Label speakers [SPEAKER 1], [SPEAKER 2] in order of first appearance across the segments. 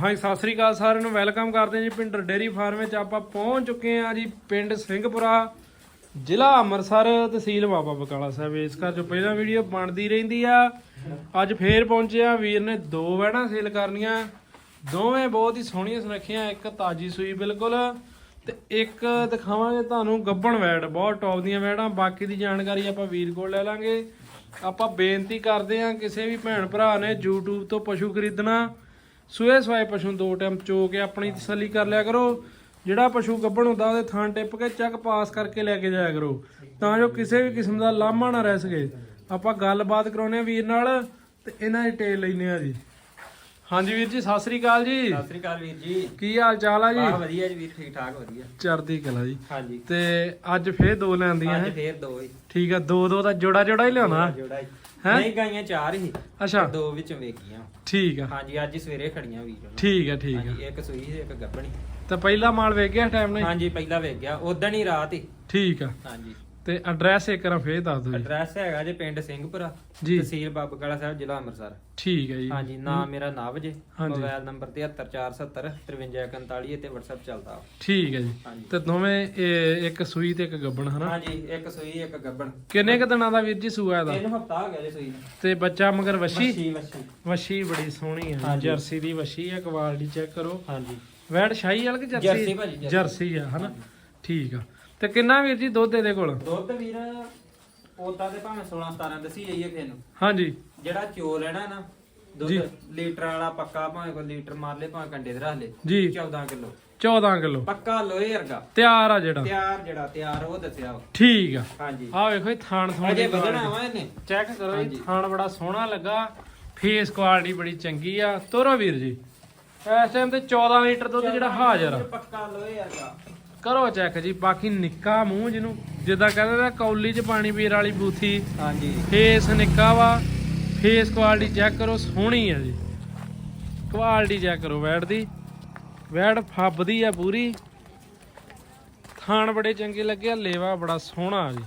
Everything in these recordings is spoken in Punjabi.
[SPEAKER 1] ਹਾਂਜੀ, ਸਤਿ ਸ੍ਰੀ ਅਕਾਲ ਸਾਰਿਆਂ ਨੂੰ। ਵੈਲਕਮ ਕਰਦੇ ਹਾਂ ਜੀ ਪਿੰਡ ਡੇਰੀ ਫਾਰਮ ਵਿੱਚ। ਆਪਾਂ ਪਹੁੰਚ ਚੁੱਕੇ ਹਾਂ ਜੀ ਪਿੰਡ ਸਿੰਘਪੁਰਾ, ਜ਼ਿਲ੍ਹਾ ਅੰਮ੍ਰਿਤਸਰ ਤਹਿਸੀਲ ਬਾਬਾ ਬਕਾਲਾ ਸਾਹਿਬ। ਇਸ ਘਰ ਜੋ ਪਹਿਲਾਂ ਵੀਡੀਓ ਬਣਦੀ ਰਹਿੰਦੀ ਆ। ਅੱਜ ਫੇਰ ਪਹੁੰਚਿਆ ਵੀਰ ਨੇ ਦੋ ਵੈੜਾਂ ਸੇਲ ਕਰਨੀਆਂ। ਦੋਵੇਂ ਬਹੁਤ ਹੀ ਸੋਹਣੀਆਂ ਸੁਨੱਖੀਆਂ, ਇੱਕ ਤਾਜੀ ਸੂਈ ਬਿਲਕੁਲ ਤੇ ਇੱਕ ਦਿਖਾਵਾਂਗੇ ਤੁਹਾਨੂੰ ਗੱਬਣ ਵੈੜ ਬਹੁਤ ਟੌਪ ਦੀਆਂ ਵੈੜਾਂ ਬਾਕੀ ਦੀ ਜਾਣਕਾਰੀ ਆਪਾਂ ਵੀਰ ਕੋਲ ਲੈ ਲਾਂਗੇ। ਆਪਾਂ ਬੇਨਤੀ ਕਰਦੇ ਹਾਂ, ਕਿਸੇ ਵੀ ਭੈਣ ਭਰਾ ਨੇ YouTube ਤੋਂ ਪਸ਼ੂ ਖਰੀਦਣਾ ਸੂਏ ਸਵਾਏ ਪਸ਼ੂ ਦੋ ਟਾਈਮ ਚੋ ਕੇ ਆਪਣੀ ਤਸੱਲੀ ਕਰ ਲਿਆ ਕਰੋ। ਜਿਹੜਾ ਪਸ਼ੂ ਗੱਭਣ ਹੁੰਦਾ ਉਹਦੇ ਥਾਂ ਟਿੱਪ ਕੇ ਚੱਕ ਪਾਸ ਕਰਕੇ ਲੈ ਕੇ ਜਾਇਆ ਕਰੋ। ਤਾਂ ਜੋ ਕਿਸੇ ਵੀ ਕਿਸਮ ਦਾ ਲਾਮਾ ਨਾ ਰਹਿ ਸਕੇ। ਆਪਾਂ ਗੱਲਬਾਤ ਕਰਾਉਨੇ ਆ ਵੀਰ ਨਾਲ ਤੇ ਇਹਨਾਂ ਦੀ ਟੇਲ ਲੈਨੇ ਆ ਜੀ। ਹਾਂਜੀ ਵੀਰ ਜੀ ਸਤਿ ਸ੍ਰੀ ਅਕਾਲ ਜੀ।
[SPEAKER 2] ਸਤਿ ਸ੍ਰੀ ਅਕਾਲ ਵੀਰ ਜੀ।
[SPEAKER 1] ਕੀ ਹਾਲ ਚਾਲ ਆ ਜੀ?
[SPEAKER 2] ਬਾ ਵਧੀਆ ਜੀ ਵੀਰ ਠੀਕ ਠਾਕ ਵਧੀਆ।
[SPEAKER 1] ਚੜਦੀ ਕਲਾ ਜੀ।
[SPEAKER 2] ਹਾਂਜੀ।
[SPEAKER 1] ਤੇ ਅੱਜ ਫੇਰ ਦੋ ਲੈਂਦੀਆਂ
[SPEAKER 2] ਅੱਜ
[SPEAKER 1] ਹੈ?
[SPEAKER 2] ਫੇਰ ਦੋ ਹੀ
[SPEAKER 1] ਠੀਕ ਆ ਦੋ ਦੋ ਦਾ ਜੋੜਾ ਜੋੜਾ ਹੀ ਲਿਆਉਣਾ।
[SPEAKER 2] ਜੋੜਾ ਹੀ।
[SPEAKER 1] ਹੈਂ?
[SPEAKER 2] ਨਹੀਂ ਗਾਈਆਂ ਚਾਰ ਹੀ।
[SPEAKER 1] ਅੱਛਾ।
[SPEAKER 2] ਦੋ ਵਿੱਚ ਵੇਖੀਆਂ।
[SPEAKER 1] ਠੀਕ ਆ।
[SPEAKER 2] ਹਾਂਜੀ ਅੱਜ ਸਵੇਰੇ ਖੜੀਆਂ ਵੀਰ
[SPEAKER 1] ਠੀਕ ਆ ਠੀਕ ਆ।
[SPEAKER 2] ਹਾਂਜੀ ਇੱਕ ਸੂਈ ਤੇ ਇੱਕ ਗੱਭਣੀ
[SPEAKER 1] ਤੇ ਪਹਿਲਾ ਮਾਲ ਵੇਖ ਗਿਆ ਟਾਈਮ ਨਾਲ ਹੀ?
[SPEAKER 2] ਹਾਂਜੀ ਪਹਿਲਾ ਵੇਖ ਗਿਆ। ਉਦੋਂ ਹੀ ਰਾਤ ਹੀ।
[SPEAKER 1] ਠੀਕ ਆ।
[SPEAKER 2] ਹਾਂਜੀ।
[SPEAKER 1] ਤੇ ਐਡਰੈਸ ਇੱਕ ਵਾਰ ਫੇਰ ਦੱਸ ਦਿਓ ਜੀ।
[SPEAKER 2] ਐਡਰੈਸ ਹੈਗਾ ਜੇ ਪਿੰਡ ਸਿੰਘਪੁਰਾ
[SPEAKER 1] ਜੀ।
[SPEAKER 2] ਤਹਿਸੀਲ ਬਾਬੂਕਾਲਾ ਸਾਹਿਬ ਜ਼ਿਲ੍ਹਾ ਅੰਮ੍ਰਿਤਸਰ।
[SPEAKER 1] ਠੀਕ ਹੈ ਜੀ।
[SPEAKER 2] ਹਾਂਜੀ ਨਾਮ ਮੇਰਾ ਨਵ ਜੇ
[SPEAKER 1] ਹਾਂਜੀ।
[SPEAKER 2] ਮੋਬਾਈਲ ਨੰਬਰ 73470 5341 ਤੇ WhatsApp ਚੱਲਦਾ। ਵਾ।
[SPEAKER 1] ਠੀਕ ਹੈ ਜੀ।
[SPEAKER 2] ਹਾਂਜੀ।
[SPEAKER 1] ਤੇ ਦੋਵੇਂ ਇਹ ਇੱਕ ਸੂਈ ਤੇ ਇੱਕ ਗੱਬਣ ਹਨਾ?
[SPEAKER 2] ਹਾਂਜੀ ਇੱਕ ਸੂਈ ਇੱਕ ਗੱਭਣ
[SPEAKER 1] ਕਿੰਨੇ ਕ ਦਿਨਾਂ ਦਾ ਵੀਰ ਜੀ ਸੂਆ ਇਹਦਾ?
[SPEAKER 2] ਤਿੰਨ ਹਫਤਾ ਹੋ ਗਿਆ ਜੇ ਸੂਈ ਨੂੰ।
[SPEAKER 1] ਤੇ ਬੱਚਾ ਮਗਰ ਵਸ਼ੀ
[SPEAKER 2] ਵੱਛੀ ਵੱਛੀ।
[SPEAKER 1] ਵਸ਼ੀ ਬੜੀ ਸੋਹਣੀ ਹੈ
[SPEAKER 2] ਹਾਂਜੀ।
[SPEAKER 1] ਜਰਸੀ ਦੀ ਵਸ਼ੀ ਹੈ ਕੁਆਲਿਟੀ ਚੈੱਕ ਕਰੋ।
[SPEAKER 2] ਹਾਂਜੀ।
[SPEAKER 1] ਵੈੜ ਸ਼ਾਹੀ ਵਾਲ ਕਿ
[SPEAKER 2] ਜਰਸੀ?
[SPEAKER 1] ਜਰਸੀ
[SPEAKER 2] ਭਾਜੀ, ਜਰਸੀ।
[SPEAKER 1] ਜਰਸੀ ਆ ਹਨਾ? ਠੀਕ ਆ। ਤੇ ਕਿੰਨਾ ਵੀਰ ਜੀ ਦੁੱਧ ਇਹਦੇ ਕੋਲ?
[SPEAKER 2] ਦੁੱਧ ਵੀਰ ਉਦਾਂ ਤੇ ਭਾਵੇਂ 16 17 ਦਸੀ ਜਾਈਏ ਕਿਸੇ ਨੂੰ।
[SPEAKER 1] ਹਾਂਜੀ।
[SPEAKER 2] ਜਿਹੜਾ ਚੋ ਲੈਣਾ ਨਾ
[SPEAKER 1] ਜੀ।
[SPEAKER 2] ਦੁੱਧ ਲੀਟਰ ਵਾਲਾ ਪੱਕਾ ਭਾਵੇਂ ਕੋਈ ਲੀਟਰ ਮਾਰ ਲੇ ਭਾਵੇਂ ਕੰਡੇ ਤੇ ਰੱਖ ਲੇ
[SPEAKER 1] ਜੀ।
[SPEAKER 2] 14 ਕਿਲੋ।
[SPEAKER 1] 14 ਕਿਲੋ।
[SPEAKER 2] ਪੱਕਾ ਲੋਹੇ ਵਰਗਾ।
[SPEAKER 1] ਤਿਆਰ ਆ ਜਿਹੜਾ।
[SPEAKER 2] ਤਿਆਰ ਜਿਹੜਾ ਤਿਆਰ ਉਹ ਦੱਸਿਆ ਵਾ।
[SPEAKER 1] ਠੀਕ ਆ।
[SPEAKER 2] ਹਾਂਜੀ।
[SPEAKER 1] ਆ ਵੇਖੋ ਇਹ ਥਾਣ ਥਾਣ
[SPEAKER 2] ਅਜੇ ਵਧਣਾ। ਵਾ ਇਹਨੇ?
[SPEAKER 1] ਚੈੱਕ ਕਰੋ
[SPEAKER 2] ਹਾਂਜੀ।
[SPEAKER 1] ਥਾਣ ਬੜਾ ਸੋਹਣਾ ਲੱਗਾ। ਫੇਸ ਕੁਆਲਿਟੀ ਬੜੀ ਚੰਗੀ ਆ। ਤੋਰੋ ਵੀਰ ਜੀ। ਇਸ ਟਾਈਮ ਤੇ 14 ਲੀਟਰ ਦੁੱਧ ਜਿਹੜਾ ਹਾਜ਼ਰ ਆ।
[SPEAKER 2] ਪੱਕਾ ਲੋਹੇ ਵਰਗਾ।
[SPEAKER 1] ਕਰੋ ਚੈੱਕ ਜੀ ਬਾਕੀ ਨਿੱਕਾ ਮੂੰਹ ਜਿਹਨੂੰ ਜਿੱਦਾਂ ਕਹਿੰਦੇ ਨੇ ਕੌਲੀ 'ਚ ਪਾਣੀ ਪੀਣ ਵਾਲੀ ਬੂਥੀ।
[SPEAKER 2] ਹਾਂਜੀ।
[SPEAKER 1] ਫੇਸ ਨਿੱਕਾ ਵਾ ਫੇਸ ਕੁਆਲਿਟੀ ਚੈੱਕ ਕਰੋ ਸੋਹਣੀ ਆ ਜੀ। ਕੁਆਲਿਟੀ ਚੈੱਕ ਕਰੋ ਵੈੜ ਦੀ। ਵੈੜ ਫੱਬਦੀ ਆ ਪੂਰੀ। ਥਾਣ ਬੜੇ ਚੰਗੇ ਲੱਗੇ ਆ ਲੇਵਾ ਬੜਾ ਸੋਹਣਾ ਆ ਜੀ।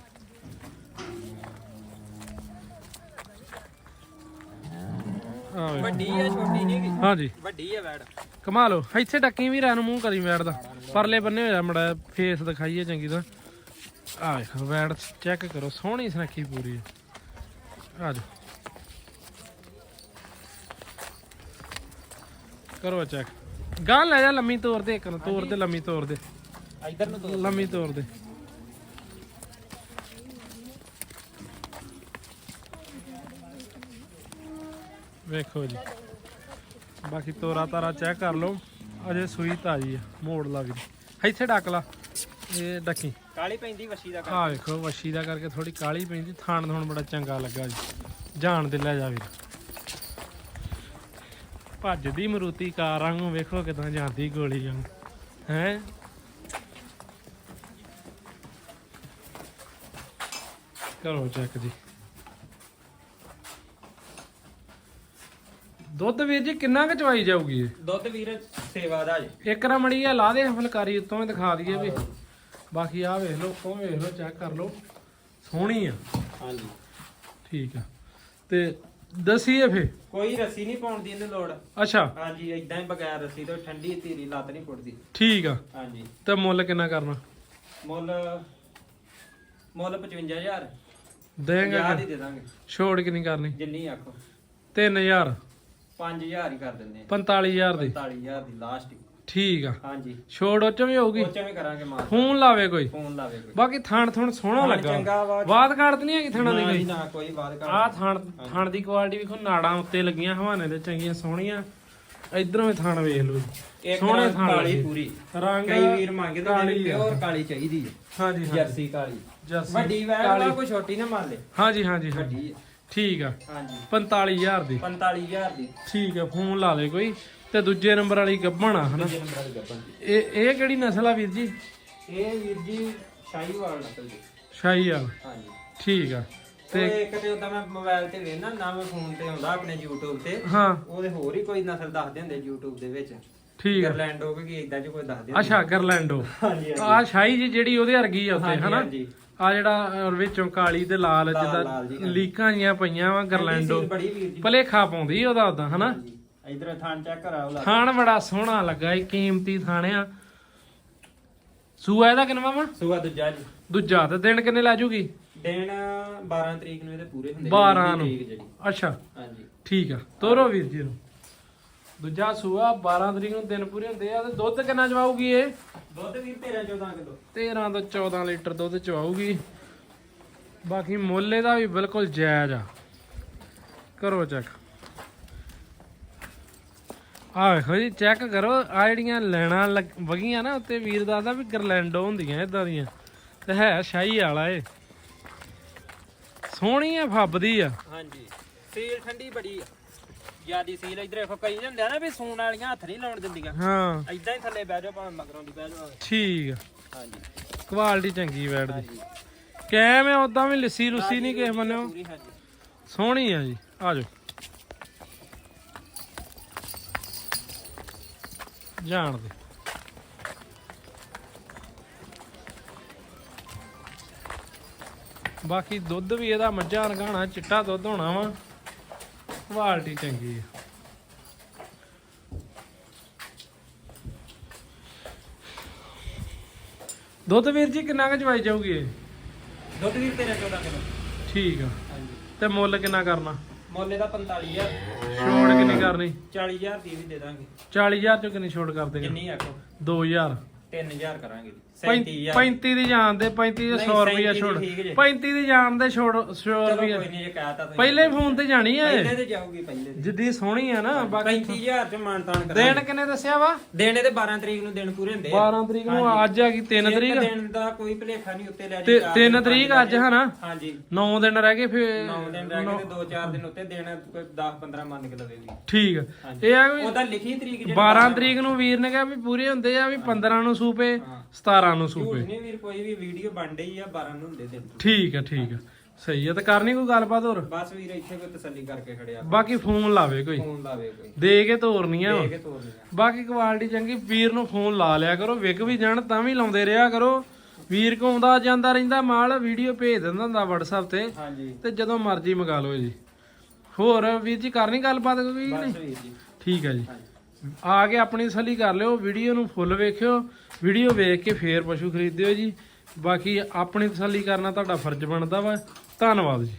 [SPEAKER 1] ਆ ਵੇਖੋ।
[SPEAKER 2] ਵੱਡੀ ਆ ਛੋਟੀ ਨਹੀਂ ਗੀ
[SPEAKER 1] ਹਾਂਜੀ।
[SPEAKER 2] ਵੱਡੀ ਆ ਵੈੜ।
[SPEAKER 1] ਕਮਾ ਲਓ ਇੱਥੇ ਡੱਕੀ ਵੀ ਰਹਿ ਨੂੰ ਮੂੰਹ ਕਰੀ ਵੈੜ ਦਾ। ਪਰਲੇ ਬੰਨੇ ਹੋਇਆ ਮੜਾ ਫੇਸ ਦਿਖਾਈਏ ਚੰਗੀ ਤਰ੍ਹਾਂ। ਆ ਵੇਖੋ ਵੈੜ ਚੈੱਕ ਕਰੋ ਸੋਹਣੀ ਸੁਨੱਖੀ ਪੂਰੀ ਹੈ ਆ ਜਾਓ। ਕਰੋ ਚੈੱਕ ਗਾਂ ਲੈ ਜਾ ਲੰਮੀ ਤੋਰ ਦੇ ਇੱਕ ਨੂੰ ਤੋਰ ਦੇ ਲੰਮੀ ਤੋਰ ਦੇ।
[SPEAKER 2] ਇਧਰ ਨੂੰ ਦੋ
[SPEAKER 1] ਲੰਮੀ ਤੋਰ ਦੇ। ਵੇਖੋ ਜੀ। ਬਾਕੀ ਤੋਰਾ ਤਾਰਾ ਚੈੱਕ ਕਰ ਲਓ। ਅਜੇ ਸੂਈ ਤਾਜੀ ਆ ਮੋੜ ਲਾ ਵੀ। ਇੱਥੇ ਡੱਕ ਲਾ। ਇਹ ਡੱਕੀ।
[SPEAKER 2] ਕਾਲੀ ਪੈਂਦੀ ਵੱਛੀ ਦਾ
[SPEAKER 1] ਆ ਵੇਖੋ ਵਸ਼ੀ ਦਾ ਕਰਕੇ ਥੋੜੀ ਕਾਲੀ ਪੈਂਦੀ। ਥਾਣ ਹੁਣ ਬੜਾ ਚੰਗਾ ਲੱਗਾ ਜੀ। ਜਾਣ ਦੇ ਲੈ ਜਾ ਵੀਰ ਭੱਜਦੀ ਮਰੂਤੀ ਕਾਰ ਵਾਂਗੂ ਵੇਖੋ ਕਿਦਾਂ ਜਾਂਦੀ ਗੋਲੀ ਵਾਂਗੂ। ਹੈ? ਕਰੋ ਚੈੱਕ ਜੀ। ਦੁੱਧ ਵੀਰ ਜੀ ਕਿੰਨਾ ਕੁ ਚਵਾਈ ਜਾਊਗੀ? ਇਹ
[SPEAKER 2] ਦੁੱਧ ਵੀਰ ਸੇਵਾ ਦਾ ਜੇ।
[SPEAKER 1] ਇੱਕ ਰਾ ਮੜੀ ਆ ਲਾ ਦੇ ਫੁਲਕਾਰੀ ਉੱਤੋਂ ਦਿਖਾ ਦਈਏ ਵੀ। ਬਾਕੀ ਆ ਵੇਖ ਲਓ ਉਹ ਵੇਖ ਲਓ ਚੈੱਕ ਕਰ ਲਓ। ਸੋਹਣੀ ਆ।
[SPEAKER 2] ਹਾਂਜੀ।
[SPEAKER 1] ਠੀਕ ਆ। ਤੇ ਦਸੀਏ ਫੇ
[SPEAKER 2] ਕੋਈ ਰੱਸੀ ਨਹੀਂ ਪਾਉਣ ਦੀ ਇਹਨੂੰ ਲੋੜ।
[SPEAKER 1] ਅੱਛਾ।
[SPEAKER 2] ਹਾਂਜੀ ਇਦਾਂ ਹੀ ਬਗੈਰ ਰੱਸੀ ਤੋਂ ਠੰਡੀ ਧੀਰੀ ਲੱਤ ਨਹੀਂ ਫੁੱਟਦੀ।
[SPEAKER 1] ਠੀਕ ਆ।
[SPEAKER 2] ਹਾਂਜੀ।
[SPEAKER 1] ਤੇ ਮੁੱਲ ਕਿੰਨਾ ਕਰਨਾ?
[SPEAKER 2] ਮੁੱਲ ਮੁੱਲ 55000
[SPEAKER 1] ਦੇਂਗਾ
[SPEAKER 2] ਯਾਦ ਹੀ ਦੇ ਦਾਂਗੇ।
[SPEAKER 1] ਛੋੜ ਕਿੰਨੀ ਕਰਨੀ?
[SPEAKER 2] ਜਿੰਨੀ ਆਖੋ।
[SPEAKER 1] 3000
[SPEAKER 2] 5000 ਹੀ ਕਰ ਦਿੰਦੇ
[SPEAKER 1] 45000 ਦੀ?
[SPEAKER 2] 45000 ਦੀ ਲਾਸਟ
[SPEAKER 1] ਠੀਕ ਆ।
[SPEAKER 2] ਹਾਂਜੀ।
[SPEAKER 1] ਛੋੜ ਉੱਚ ਵੀ ਹੋਊਗੀ।
[SPEAKER 2] ਉਹ ਚ ਵੀ ਕਰਾਂਗੇ ਮਾਰ
[SPEAKER 1] ਫੋਨ ਲਾਵੇ ਕੋਈ।
[SPEAKER 2] ਫੋਨ ਲਾਵੇ ਕੋਈ।
[SPEAKER 1] ਬਾਕੀ ਥਾਣ ਥਣ ਸੋਹਣਾ ਲੱਗਾ। ਬਾਤ ਕਾੜਤ ਨਹੀਂ ਹੈਗੀ ਥਾਣਾ ਦੀ ਕੋਈ?
[SPEAKER 2] ਨਾ ਕੋਈ ਬਾਤ ਕਰ
[SPEAKER 1] ਆਹ ਥਾਣ ਥਾਣ ਦੀ ਕੁਆਲਿਟੀ ਵੇਖੋ ਨਾੜਾਂ ਉੱਤੇ ਲੱਗੀਆਂ ਹਵਾਨੇ ਦੇ ਚੰਗੀਆਂ ਸੋਹਣੀਆਂ। ਇਧਰੋਂ ਵੀ ਥਾਣ ਵੇਖ ਲਓ ਸੋਹਣੇ ਥਾਣ
[SPEAKER 2] ਕਾਲੀ। ਪੂਰੀ।
[SPEAKER 1] ਰੰਗ
[SPEAKER 2] ਕਈ ਵੀਰ ਮੰਗਦੇ ਨੇ
[SPEAKER 1] ਆ।
[SPEAKER 2] ਪਿਓਰ ਕਾਲੀ ਚਾਹੀਦੀ ਹੈ।
[SPEAKER 1] ਹਾਂਜੀ
[SPEAKER 2] ਜਰਸੀ ਕਾਲੀ। ਵੱਡੀ। ਵਾਲਾ ਕੋਈ ਛੋਟੀ ਨਾ ਮੰਨ ਲੈ।
[SPEAKER 1] ਹਾਂਜੀ ਹਾਂਜੀ।
[SPEAKER 2] ਵੱਡੀ ਹੈ।
[SPEAKER 1] ਠੀਕ ਆ।
[SPEAKER 2] ਹਾਂਜੀ।
[SPEAKER 1] 45000 ਦੀ।
[SPEAKER 2] 45000 ਦੀ।
[SPEAKER 1] ਠੀਕ ਆ ਫੋਨ ਲਾ ਲੈ ਕੋਈ। ਤੇ ਦੂਜੇ ਨੰਬਰ ਵਾਲੀ ਗੱਭਣ ਆ ਹਨਾ?
[SPEAKER 2] ਦੂਜੇ ਨੰਬਰ ਵਾਲੀ ਗੱਪਨ ਦੀ
[SPEAKER 1] ਇਹ ਇਹ ਕਿਹੜੀ ਨਸਲ ਆ ਵੀਰ ਜੀ?
[SPEAKER 2] ਇਹ ਵੀਰ ਜੀ ਸ਼ਾਹੀਵਾਲ ਨਸਲ ਦੀ।
[SPEAKER 1] ਸ਼ਾਹੀ ਆ
[SPEAKER 2] ਹਾਂਜੀ।
[SPEAKER 1] ਠੀਕ ਆ।
[SPEAKER 2] ਤੇ
[SPEAKER 1] ਤੇ
[SPEAKER 2] ਇੱਕ ਤੇ ਉਦਾਂ ਮੈਂ ਮੋਬਾਈਲ ਤੇ ਵੇਖਣਾ ਨਾ ਮੈਂ ਫੋਨ ਤੇ ਆਉਂਦਾ ਆਪਣੇ YouTube ਤੇ।
[SPEAKER 1] ਹਾਂ।
[SPEAKER 2] ਉਹਦੇ ਹੋਰ ਹੀ ਕੋਈ ਨਸਲ ਦੱਸਦੇ ਹੁੰਦੇ YouTube ਦੇ ਵਿੱਚ।
[SPEAKER 1] ਠੀਕ ਆ।
[SPEAKER 2] ਗਰਲੈਂਡੋ ਕਿ ਇਦਾਂ ਚ ਕੋਈ ਦੱਸਦੇ ਹੁੰਦੇ
[SPEAKER 1] ਅੱਛਾ ਗਰਲੈਂਡੋ।
[SPEAKER 2] ਹਾਂਜੀ
[SPEAKER 1] ਆ ਸ਼ਾਹੀ ਜੀ ਜਿਹੜੀ ਉਹਦੇ ਵਰਗੀ ਆ ਉੱਤੇ
[SPEAKER 2] ਹਾਂਜੀ,
[SPEAKER 1] ਹਨਾ?
[SPEAKER 2] ਹਾਂਜੀ।
[SPEAKER 1] ਆ ਜਿਹੜਾ ਵਿੱਚੋਂ ਕਾਲੀ ਤੇ ਲਾਲ
[SPEAKER 2] ਲਾਲ,
[SPEAKER 1] ਜਿੱਦਾਂ
[SPEAKER 2] ਲਾਲ ਜੀ, ਹਾਂਜੀ।
[SPEAKER 1] ਲੀਕਾਂ ਜੀਆਂ ਪਈਆਂ ਵਾ ਗਰਲੈਂਡੋ। ਭਲੇਖਾ ਪਾਉਂਦੀ ਉਹਦਾ ਉਦਾਂ ਹਨਾ।
[SPEAKER 2] ਇਧਰ ਥਾਣ ਚੈੱਕ ਕਰਾਓ ਲਾ
[SPEAKER 1] ਥਾਣ ਬੜਾ ਸੋਹਣਾ ਲੱਗਾ ਇਹ ਕੀਮਤੀ ਥਾਣਿਆ ਸੂਆ ਇਹਦਾ ਕਿੰਨਾ ਵਾ?
[SPEAKER 2] ਸੂਆ ਦੂਜਾ ਜੀ।
[SPEAKER 1] ਦੂਜਾ ਤੇ ਦਿਨ ਕਿੰਨੇ ਲੈ ਜੂਗੀ?
[SPEAKER 2] ਦਿਨ 12 ਤਰੀਕ ਨੂੰ ਇਹਦੇ ਪੂਰੇ ਹੁੰਦੇ
[SPEAKER 1] 12
[SPEAKER 2] ਵੀਹ
[SPEAKER 1] ਨੂੰ। ਅੱਛਾ।
[SPEAKER 2] ਹਾਂਜੀ।
[SPEAKER 1] ਠੀਕ ਆ ਤੋਰੋ ਵੀਰ ਜੀ ਨੂੰ। ਦੂਜਾ ਸੂਆ 12 ਤਰੀਕ ਨੂੰ ਦਿਨ ਪੂਰੇ ਹੁੰਦੇ ਆ ਤੇ ਦੁੱਧ ਕਿੰਨਾ ਚਵਾਊਗੀ ਇਹ?
[SPEAKER 2] ਦੁੱਧ ਵੀ 13 14 ਕਿਲੋ।
[SPEAKER 1] 13 ਤੋਂ 14 ਲੀਟਰ ਦੁੱਧ ਚਵਾਊਗੀ। ਬਾਕੀ ਮੁੱਲੇ ਦਾ ਵੀ ਬਿਲਕੁਲ ਜਾਇਜ਼ ਆ। ਕਰੋ ਚੈੱਕ ਆ ਵੇਖੋ ਜੀ ਚੈੱਕ ਕਰੋ ਆ ਜਿਹੜੀਆਂ ਲੈਣਾ ਵਗੀਆਂ ਨਾ ਉੱਤੇ ਵੀਰ ਦੱਸਦਾ ਵੀ ਗਰਲੈਂਡੋ ਹੁੰਦੀਆਂ ਇਦਾਂ ਦੀਆਂ। ਤੇ ਹੈ ਸ਼ਾਹੀ ਵਾਲਾ ਏ ਸੋਹਣੀ ਆ ਫੱਬਦੀ ਆ।
[SPEAKER 2] ਹਾਂਜੀ। ਸੀਲ ਠੰਡੀ ਬੜੀ ਆ। ਜਿਆਦੀ ਸੀਲ ਇਧਰ ਦੇਖੋ ਕਈ ਹੁੰਦੇ ਆ ਨਾ ਵੀ ਸੂਣ ਵਾਲੀਆਂ ਹੱਥ ਨਹੀਂ ਲਾਉਣ ਦਿੰਦੀਆਂ।
[SPEAKER 1] ਹਾਂ।
[SPEAKER 2] ਐਦਾਂ ਹੀ ਥੱਲੇ ਬਹਿ ਜਾਓ ਭਾਵੇਂ ਮਗਰੋਂ ਦੀ ਬਹਿ ਜਾਓ
[SPEAKER 1] ਠੀਕ
[SPEAKER 2] ਹਾਂਜੀ।
[SPEAKER 1] ਕੁਆਲਿਟੀ ਚੰਗੀ ਬੈਠਦੀ
[SPEAKER 2] ਹਾਂਜੀ।
[SPEAKER 1] ਕੈਮ ਆ ਉਦਾਂ ਵੀ ਲੱਸੀ ਲੁੱਸੀ ਨਹੀਂ ਕਿਸੇ
[SPEAKER 2] ਪੂਰੀ ਹਾਂਜੀ।
[SPEAKER 1] ਸੋਹਣੀ ਆ ਜੀ ਆ ਜਾਓ। ਜਾਣ ਦੇ। ਬਾਕੀ ਦੁੱਧ ਵੀ ਇਹਦਾ ਮੱਝਾਂ ਰਗਾਣਾ ਚਿੱਟਾ ਦੁੱਧ ਹੋਣਾ ਵਾ। ਕੁਆਲਿਟੀ ਚੰਗੀ ਆ। ਦੁੱਧ ਵੀਰ ਜੀ ਕਿੰਨਾ ਕੁ ਚਵਾਈ ਜਾਊਗੀ ਇਹ?
[SPEAKER 2] ਦੁੱਧ ਵੀ 13 14 ਕਿਲੋ।
[SPEAKER 1] ਠੀਕ ਆ।
[SPEAKER 2] ਹਾਂਜੀ।
[SPEAKER 1] ਤੇ ਮੁੱਲ ਕਿੰਨਾ ਕਰਨਾ?
[SPEAKER 2] ਮੁੱਲ ਇਹਦਾ 45000
[SPEAKER 1] ਛੋੜ ਕਿੰਨੀ ਕਰਨੀ?
[SPEAKER 2] 40000 ਦੀ ਵੀ ਦੇ ਦਾਂਗੇ।
[SPEAKER 1] 40000 ਚੋਂ ਕਿੰਨੀ ਛੋੜ ਕਰ ਦੇਗਾ
[SPEAKER 2] ਕਿੰਨੀ ਆਖੋ
[SPEAKER 1] 2000
[SPEAKER 2] 3000 ਕਰਾਂਗੇ। ਜੀ।
[SPEAKER 1] 35
[SPEAKER 2] 37000
[SPEAKER 1] ਦੀ ਜਾਣ ਦੇ 35 ਦੇ 100
[SPEAKER 2] ਨਹੀਂ,
[SPEAKER 1] ਰੁਪਿਆ
[SPEAKER 2] 37
[SPEAKER 1] ਛੋੜ।
[SPEAKER 2] ਠੀਕ ਜੇ।
[SPEAKER 1] 35 ਦੀ ਜਾਣ ਦੇ ਛੋੜ 100
[SPEAKER 2] ਚਲੋ
[SPEAKER 1] ਰੁਪਿਆ
[SPEAKER 2] ਕੋਈ ਨਹੀਂ ਜੇ ਕਹਤਾ ਤੁਸੀਂ।
[SPEAKER 1] ਪਹਿਲੇ ਫੋਨ ਤੇ ਜਾਣੀ ਆ
[SPEAKER 2] ਪਹਿਲੇ ਤੇ ਜਾਊਗੀ ਪਹਿਲੇ
[SPEAKER 1] ਜਿੱਦੀ ਸੋਹਣੀ ਆ ਨਾ ਬਾਕੀ
[SPEAKER 2] 35000 ਚ ਮਾਨਤਾਨ
[SPEAKER 1] ਦਿਨ
[SPEAKER 2] ਕਰਾਂਗੇ।
[SPEAKER 1] ਕਿੰਨੇ ਦੱਸਿਆ ਵਾ?
[SPEAKER 2] ਦੇਣੇ ਤੇ 12 ਤਰੀਕ ਨੂੰ ਦਿਨ ਪੂਰੇ ਹੁੰਦੇ
[SPEAKER 1] 12 ਤਰੀਕ ਨੂੰ ਅੱਜ ਆ ਗਈ 3
[SPEAKER 2] ਇੱਕ
[SPEAKER 1] ਤਰੀਕ।
[SPEAKER 2] ਦਿਨ ਦਾ ਕੋਈ ਭਲੇਖਾ ਨਹੀਂ ਉੱਤੇ ਲੈ ਚਾਰ
[SPEAKER 1] 3
[SPEAKER 2] ਦਿਨ,
[SPEAKER 1] ਤਰੀਕ ਅੱਜ ਹਨਾ?
[SPEAKER 2] ਹਾਂਜੀ।
[SPEAKER 1] 9 ਦਿਨ ਰਹਿ ਗਏ ਫੇਰ।
[SPEAKER 2] 9 ਦਿਨ ਰਹਿ ਗਏ ਤੇ 2-4 ਦਿਨ ਉੱਤੇ ਦੇਣਾ ਕੋਈ 10-15 ਮੰਨ ਕੇ ਲਵੇਗੀ
[SPEAKER 1] ਠੀਕ ਆ।
[SPEAKER 2] ਹਾਂਜੀ।
[SPEAKER 1] ਇਹ ਆ ਵੀ
[SPEAKER 2] ਉਹਦਾ ਲਿਖੀ ਤਰੀਕ ਜਿਹੜੀ
[SPEAKER 1] 12 ਤਰੀਕ ਨੂੰ ਵੀਰ ਨੇ ਕਿਹਾ ਵੀ ਪੂਰੇ ਹੁੰਦੇ ਆ ਵੀ 15 ਨੂੰ ਸੂਪੇ। 17 ਨੂੰ ਸੂਪੇ
[SPEAKER 2] ਨਹੀਂ ਵੀਰ ਕੋਈ ਵੀ ਵੀਡੀਓ ਬਣ ਰਹੀ ਆ 12 ਨੂੰ ਹੁੰਦੇ ਦਿਨ
[SPEAKER 1] ਠੀਕ ਆ ਠੀਕ ਆ। ਸਹੀ ਆ ਤੇ ਕਰਨੀ ਕੋਈ ਗੱਲਬਾਤ ਹੋਰ?
[SPEAKER 2] ਬਸ ਵੀਰ ਇੱਥੇ ਕੋਈ ਤਸੱਲੀ ਕਰਕੇ ਖੜਿਆ
[SPEAKER 1] ਬਾਕੀ ਫੋਨ ਲਾਵੇ ਕੋਈ।
[SPEAKER 2] ਫੋਨ ਲਾਵੇ ਕੋਈ।
[SPEAKER 1] ਦੇ ਕੇ ਤੋਰਨੀਆਂ
[SPEAKER 2] ਦੇ ਕੇ ਤੋਰ ਲਿਆ
[SPEAKER 1] ਬਾਕੀ ਕੁਆਲਿਟੀ ਚੰਗੀ ਵੀਰ ਨੂੰ ਫੋਨ ਲਾ ਲਿਆ ਕਰੋ। ਵਿਕ ਵੀ ਜਾਣ ਤਾਂ ਵੀ ਲਾਉਂਦੇ ਰਿਹਾ ਕਰੋ। ਵੀਰ ਕੋ ਆਉਂਦਾ ਜਾਂਦਾ ਰਹਿੰਦਾ ਮਾਲ ਵੀਡੀਓ ਭੇਜ ਦਿੰਦਾ ਹੁੰਦਾ WhatsApp ਤੇ।
[SPEAKER 2] ਹਾਂਜੀ।
[SPEAKER 1] ਤੇ ਜਦੋਂ ਮਰਜ਼ੀ ਮੰਗਾ ਲਓ ਜੀ। ਹੋਰ ਵੀਰ ਜੀ ਕਰਨੀ ਗੱਲਬਾਤ ਕੋਈ ਨਹੀਂ? ਠੀਕ ਹੈ ਜੀ। ਆ ਕੇ ਆਪਣੀ ਤਸੱਲੀ ਕਰ ਲਿਓ ਵੀਡੀਓ ਨੂੰ ਫੁੱਲ ਵੇਖਿਓ। ਵੀਡੀਓ ਵੇਖ ਕੇ ਫੇਰ ਪਸ਼ੂ ਖਰੀਦਿਓ ਜੀ। ਬਾਕੀ ਆਪਣੀ ਤਸੱਲੀ ਕਰਨਾ ਤੁਹਾਡਾ ਫਰਜ਼ ਬਣਦਾ ਵਾ। ਧੰਨਵਾਦ ਜੀ।